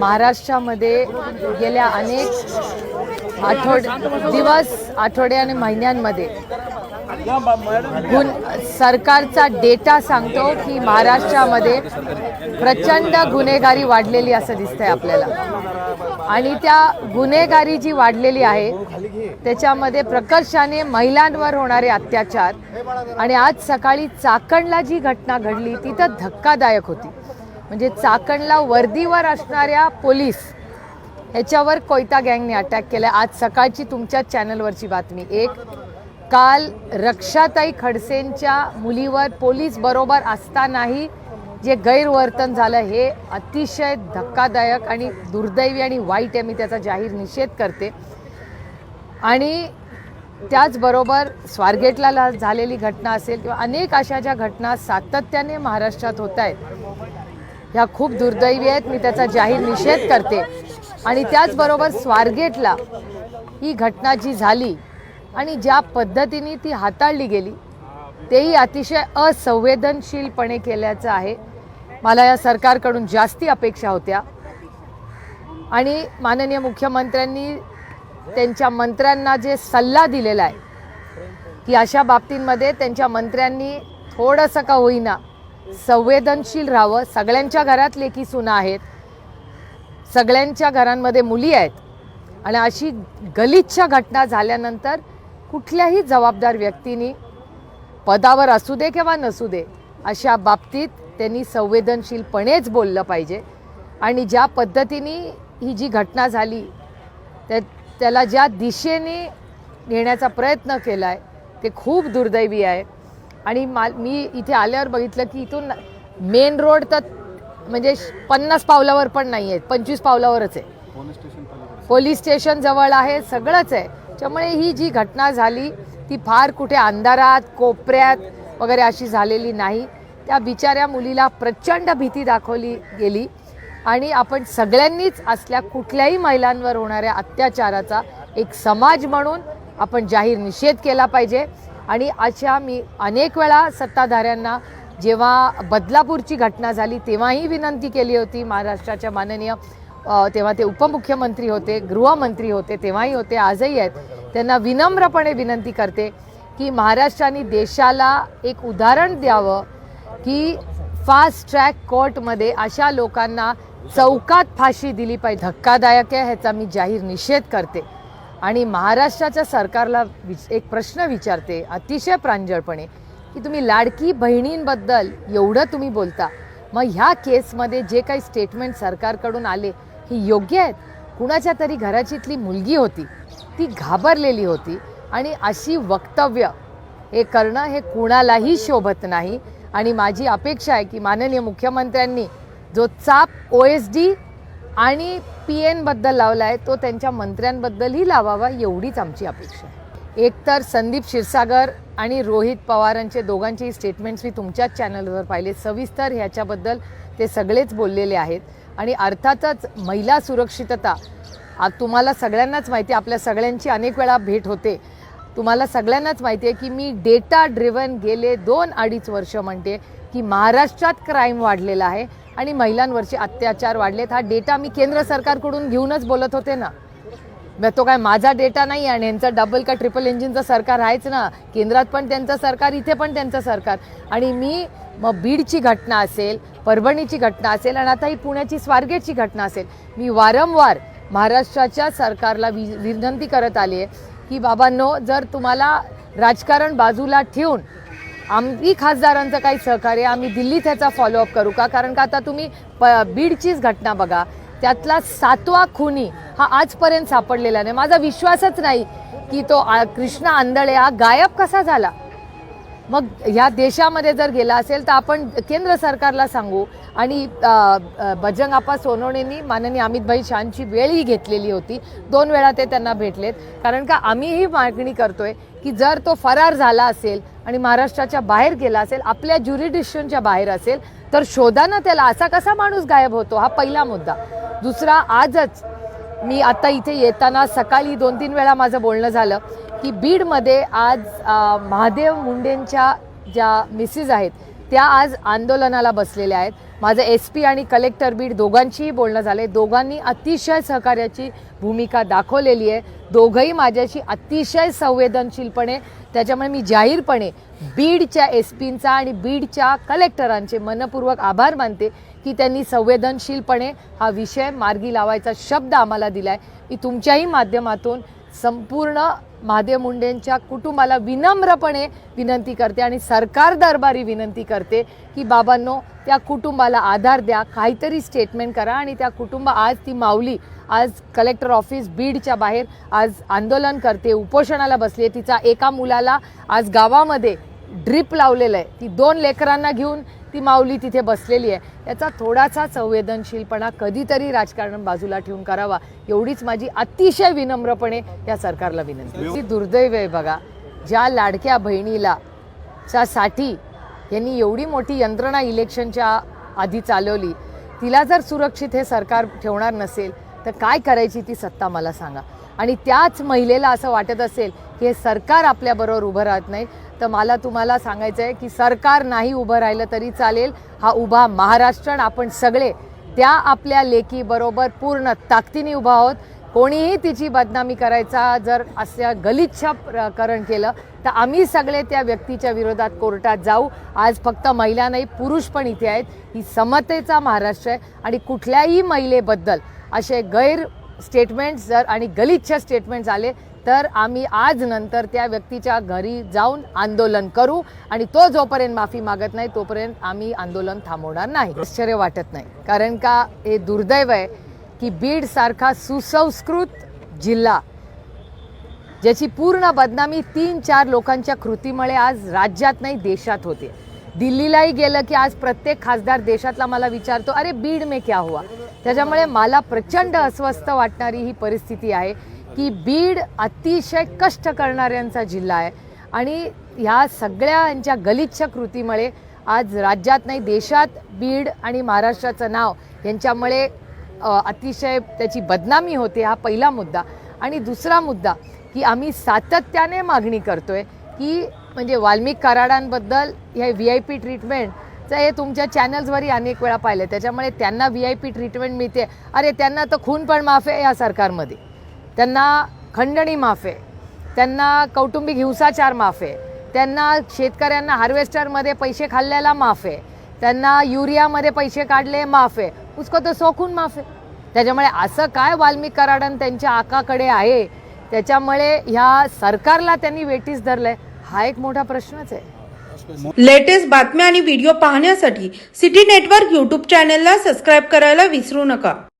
महाराष्ट्रामध्ये गेल्या अनेक आठवड दिवस आठवडे आणि महिन्यांमध्ये गुण सरकारचा डेटा सांगतो की महाराष्ट्रामध्ये प्रचंड गुन्हेगारी वाढलेली असं दिसतंय आपल्याला. आणि त्या गुन्हेगारी जी वाढलेली आहे त्याच्यामध्ये प्रकर्षाने महिलांवर होणारे अत्याचार आणि आज सकाळी चाकणला जी घटना घडली ती तर धक्कादायक होती. म्हणजे चाकणला वर्दीवर असणाऱ्या पोलीस ह्याच्यावर कोयता गँगने अटॅक केला. आज सकाळची तुमच्या चॅनलवरची बातमी. एक काल रक्षाताई खडसेंच्या मुलीवर पोलीस बरोबर असतानाही जे गैरवर्तन झालं हे अतिशय धक्कादायक आणि दुर्दैवी आणि वाईट आहे मी त्याचा जाहीर निषेध करते. आणि त्याचबरोबर स्वारगेटला ला- झालेली घटना असेल किंवा अनेक अशा ज्या घटना सातत्याने महाराष्ट्रात होत आहेत ह्या खूप दुर्दैवी आहेत. मी त्याचा जाहीर निषेध करते. आणि त्याचबरोबर स्वारगेटला ही घटना जी झाली आणि ज्या पद्धतीने ती हाताळली गेली तेही अतिशय असंवेदनशीलपणे केल्याचं आहे. मला या सरकारकडून जास्ती अपेक्षा होत्या. आणि माननीय मुख्यमंत्र्यांनी त्यांच्या मंत्र्यांना जे सल्ला दिलेला आहे की अशा बाबतींमध्ये त्यांच्या मंत्र्यांनी थोडंसं का होईना संवेदनशील राहावं. सगळ्यांच्या घरात लेकी सुना आहेत. सगळ्यांच्या घरांमध्ये मुली आहेत. आणि अशी गलिच्छ घटना झाल्यानंतर कुठल्याही जबाबदार व्यक्तीने पदावर असू दे किंवा नसू दे अशा बाबतीत त्यांनी संवेदनशीलपणेच बोललं पाहिजे. आणि ज्या पद्धतीने ही जी घटना झाली त्या त्याला ज्या दिशेने नेण्याचा प्रयत्न केला आहे ते खूप दुर्दैवी आहे. आणि मा मी इथे आल्यावर बघितलं की इथून मेन रोड तर म्हणजे पन्नास पावलावर पण नाही आहे पंचवीस पावलावरच आहे. पोलीस स्टेशन जवळ आहे सगळंच आहे. त्यामुळे ही जी घटना झाली ती फार कुठे अंधारात कोपऱ्यात वगैरे अशी झालेली नाही. त्या बिचाऱ्या मुलीला प्रचंड भीती दाखवली गेली. आणि आपण सगळ्यांनीच असल्या कुठल्याही महिलांवर होणाऱ्या अत्याचाराचा एक समाज म्हणून आपण जाहीर निषेध केला पाहिजे. आणि अशा मी अनेक वेळा सत्ताधाऱ्यांना जेव्हा बदलापूरची घटना झाली तेव्हाही विनंती केली होती महाराष्ट्राच्या माननीय तेव्हा ते उपमुख्यमंत्री होते गृहमंत्री होते तेव्हाही होते आजही आहेत. त्यांना विनम्रपणे विनंती करते की महाराष्ट्राने देशाला एक उदाहरण द्यावं की फास्ट ट्रॅक कोर्टमध्ये अशा लोकांना चौकात फाशी दिली पाहिजे. धक्कादायक आहे ह्याचा मी जाहीर निषेध करते. आणि महाराष्ट्राच्या सरकारला विच एक प्रश्न विचारते अतिशय प्रांजळपणे की तुम्ही लाडकी बहिणींबद्दल एवढं तुम्ही बोलता मग ह्या केसमध्ये जे काही स्टेटमेंट सरकारकडून आले हे योग्य आहेत? कुणाच्या तरी घराचीतली मुलगी होती ती घाबरलेली होती आणि अशी वक्तव्य हे करणं हे कुणालाही शोभत नाही. आणि माझी अपेक्षा आहे की माननीय मुख्यमंत्र्यांनी जो चाप ओ एस डी आणि पी एनबद्दल लावला आहे तो त्यांच्या मंत्र्यांबद्दलही लावावा एवढीच आमची अपेक्षा आहे. एकतर संदीप क्षीरसागर आणि रोहित पवारांचे दोघांचेही स्टेटमेंट्स मी तुमच्याच चॅनलवर पाहिले. सविस्तर ह्याच्याबद्दल ते सगळेच बोललेले आहेत. आणि अर्थातच महिला सुरक्षितता तुम्हाला सगळ्यांनाच माहिती आहे, आपल्या सगळ्यांची अनेक वेळा भेट होते. तुम्हाला सगळ्यांनाच माहिती आहे की मी डेटा ड्रिव्हन गेले दोन अडीच वर्ष म्हणते की महाराष्ट्रात क्राईम वाढलेला आहे. आणि महिलांवरचे अत्याचार वाढलेत. हा डेटा मी केंद्र सरकारकडून घेऊनच बोलत होते ना. मग तो काय माझा डेटा नाही आणि यांचं डबल का ट्रिपल इंजिनचं सरकार आहेच ना. केंद्रात पण त्यांचं सरकार इथे पण त्यांचं सरकार. आणि मी मग बीडची घटना असेल परभणीची घटना असेल आणि आता ही पुण्याची स्वारगेटची घटना असेल मी वारंवार महाराष्ट्राच्या सरकारला वि विनंती करत आली आहे की बाबांनो जर तुम्हाला राजकारण बाजूला ठेवून आम्ही खासदारांचं काही सहकार्य आम्ही दिल्लीत ह्याचा फॉलोअप करू का? कारण का आता तुम्ही प बीडचीच घटना बघा. त्यातला सातवा खुनी हा आजपर्यंत सापडलेला नाही. माझा विश्वासच नाही की तो कृष्णा आंधळे हा गायब कसा झाला? मग ह्या देशामध्ये जर गेला असेल तर आपण केंद्र सरकारला सांगू. आणि अ, आपा बजरंग सोनवणेंनी माननीय अमितभाई शहांची वेळही घेतलेली होती. दोन वेळा ते त्यांना भेटलेत. कारण का आम्ही ही मागणी करतोय की जर तो फरार झाला असेल आणि महाराष्ट्राच्या बाहेर गेला असेल आपल्या ज्युरिडिक्शनच्या बाहेर असेल तर शोधानं त्याला असा कसा माणूस गायब होतो? हा पहिला मुद्दा. दुसरा आजच मी आता इथे येताना सकाळी दोन तीन वेळा माझं बोलणं झालं. की बीडमध्ये आज महादेव मुंडेंच्या ज्या मिसेस आहेत त्या आज आंदोलनाला बसलेल्या आहेत. माझं एस पी आणि कलेक्टर बीड दोघांचीही बोलणं झालं आहे दोघांनी अतिशय सहकार्याची भूमिका दाखवलेली आहे. दोघंही माझ्याशी अतिशय संवेदनशीलपणे त्याच्यामुळे मी जाहीरपणे बीडच्या एस पींचा आणि बीडच्या कलेक्टरांचे मनपूर्वक आभार मानते की त्यांनी संवेदनशीलपणे हा विषय मार्गी लावायचा शब्द आम्हाला दिला आहे मी तुमच्याही माध्यमातून संपूर्ण महादेव मुंडेंच्या कुटुंबाला विनम्रपणे विनंती करते आणि सरकार दरबारी विनंती करते की बाबांनो त्या कुटुंबाला आधार द्या काहीतरी स्टेटमेंट करा आणि त्या कुटुंब आज ती माऊली आज कलेक्टर ऑफिस बीडच्या बाहेर आज आंदोलन करते उपोषणाला बसली आहे. तिचा एका मुलाला आज गावामध्ये ड्रिप लावलेलं आहे. ती दोन लेकरांना घेऊन ती माऊली तिथे बसलेली आहे. याचा थोडासा संवेदनशीलपणा कधीतरी राजकारण बाजूला ठेवून करावा एवढीच माझी अतिशय विनम्रपणे या सरकारला विनंती. ती दुर्दैव आहे बघा ज्या लाडक्या बहिणीला च्या साठी यांनी एवढी मोठी यंत्रणा इलेक्शनच्या आधी चालवली तिला जर सुरक्षित हे सरकार ठेवणार नसेल तर काय करायची ती सत्ता मला सांगा. आणि त्याच महिलेला असं वाटत असेल की हे सरकार आपल्याबरोबर उभं राहत नाही तर मला तुम्हाला सांगायचं आहे की सरकार नाही उभं राहिलं तरी चालेल. हा उभा महाराष्ट्र आणि आपण सगळे त्या आपल्या लेकीबरोबर पूर्ण ताकदीने उभा आहोत. कोणीही तिची बदनामी करायचा जर अशा गलिच्छकरण केलं तर आम्ही सगळे त्या व्यक्तीच्या विरोधात कोर्टात जाऊ. आज फक्त महिला नाही पुरुष पण इथे आहेत. ही समतेचा महाराष्ट्र आहे आणि कुठल्याही महिलेबद्दल असे गैर स्टेटमेंट्स जर आणि गलिच्छ स्टेटमेंट्स आले तर आम्ही आज नंतर त्या व्यक्तीच्या घरी जाऊन आंदोलन करू आणि तो जोपर्यंत माफी मागत नाही तोपर्यंत आम्ही आंदोलन थांबवणार नाही. आश्चर्य वाटत नाही. कारण का हे दुर्दैव आहे की बीड सारखा सुसंस्कृत जिल्हा ज्याची पूर्ण बदनामी तीन चार लोकांच्या कृतीमुळे आज राज्यात नाही देशात होते. दिल्लीलाही गेलं की आज प्रत्येक खासदार देशातला मला विचारतो अरे बीड मे क्या हुआ? त्याच्यामुळे मला प्रचंड अस्वस्थ वाटणारी ही परिस्थिती आहे. की बीड अतिशय कष्ट करणाऱ्यांचा जिल्हा आहे. आणि ह्या सगळ्यांच्या गलिच्छ कृतीमुळे आज राज्यात नाही देशात बीड आणि महाराष्ट्राचं नाव यांच्यामुळे अतिशय त्याची बदनामी होते हा पहिला मुद्दा. आणि दुसरा मुद्दा की आम्ही सातत्याने मागणी करतो आहे की म्हणजे वाल्मिक कराडांबद्दल हे व्ही आय पी ट्रीटमेंटचं हे तुमच्या चॅनल्सवरही अनेक वेळा पाहिलं त्याच्यामुळे त्यांना व्ही आय पी ट्रीटमेंट मिळते. अरे त्यांना तर खून पण माफ आहे या सरकारमध्ये. त्यांना खंडणी माफ आहे त्यांना कौटुंबिक हिंसाचार माफ आहे त्यांना शेतकऱ्यांना हार्वेस्टरमध्ये पैसे खाल्ल्याला माफ आहे त्यांना युरियामध्ये पैसे काढले माफ आहे उसको तर सोखून माफ. आहे त्याच्यामुळे असं काय वाल्मिक कराडन त्यांच्या आकाकडे आहे? त्याच्यामुळे ह्या सरकारला त्यांनी वेटीस धरलंय. हा एक मोठा प्रश्नच आहे. लेटेस्ट बातम्या आणि व्हिडिओ पाहण्यासाठी सिटी नेटवर्क यूट्यूब चॅनलला सबस्क्राईब करायला विसरू नका.